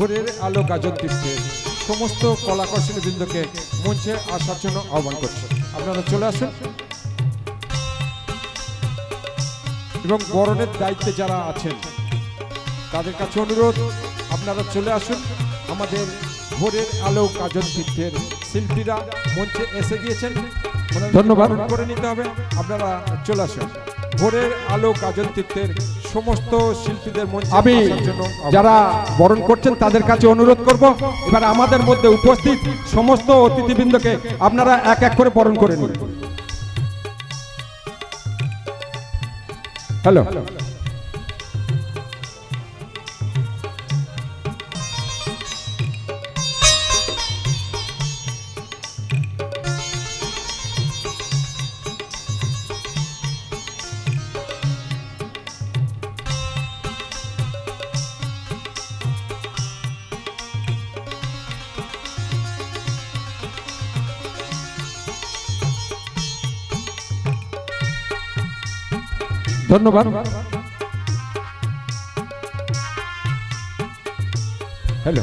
ভোরের আলো গাজন তীর্থের সমস্ত কলাকর্ষণী বৃন্দকে মঞ্চে আসার জন্য আহ্বান করছি। আপনারা চলে আসুন। এবং বরণের দায়িত্বে যারা আছেন তাদের কাছে অনুরোধ আপনারা চলে আসুন। আমাদের ভোরের আলো গাজন তীর্থের শিল্পীরা মঞ্চে এসে গিয়েছেন। ধন্যবাদ। করে নিতে হবে। আপনারা চলে আসুন। ভোরের আলো গাজন তীর্থের সমস্ত শিল্পীদের মঞ্চে আমি জন্য। যারা বরণ করছেন তাদের কাছে অনুরোধ করব এবার আমাদের মধ্যে উপস্থিত সমস্ত অতিথিবৃন্দকে আপনারা এক এক করে বরণ করে নিন। হ্যালো। ধন্যবাদ। হ্যালো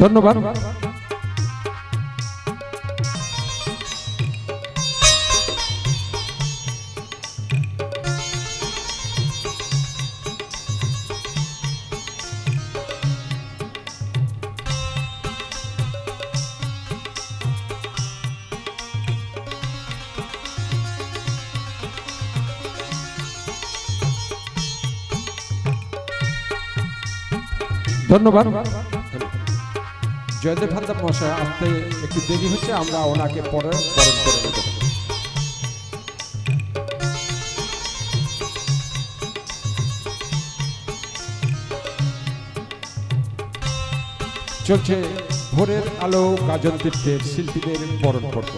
ধন্যবাদ। ধন্যবাদ। জয়দেব হালদার মশাই আসতে একটু দেরি হচ্ছে, আমরা ওনাকে পরে বরণ করে নেব চলছে ভোরের আলো, গাজন তীর্থের শিল্পীদের বরণ করব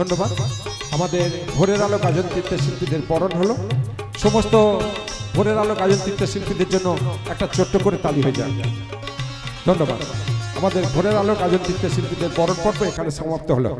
ধন্যবাদ। আমাদের ভোরের আলো গাজন শিল্পীদের বরণ হলো। সমস্ত ভোরের আলো গাজন শিল্পীদের জন্য একটা ছোট্ট করে তালি হয়ে যায়। ধন্যবাদ। আমাদের ভোরের আলো গাজন শিল্পীদের বরণ পর্ব এখানে সমাপ্ত হলো।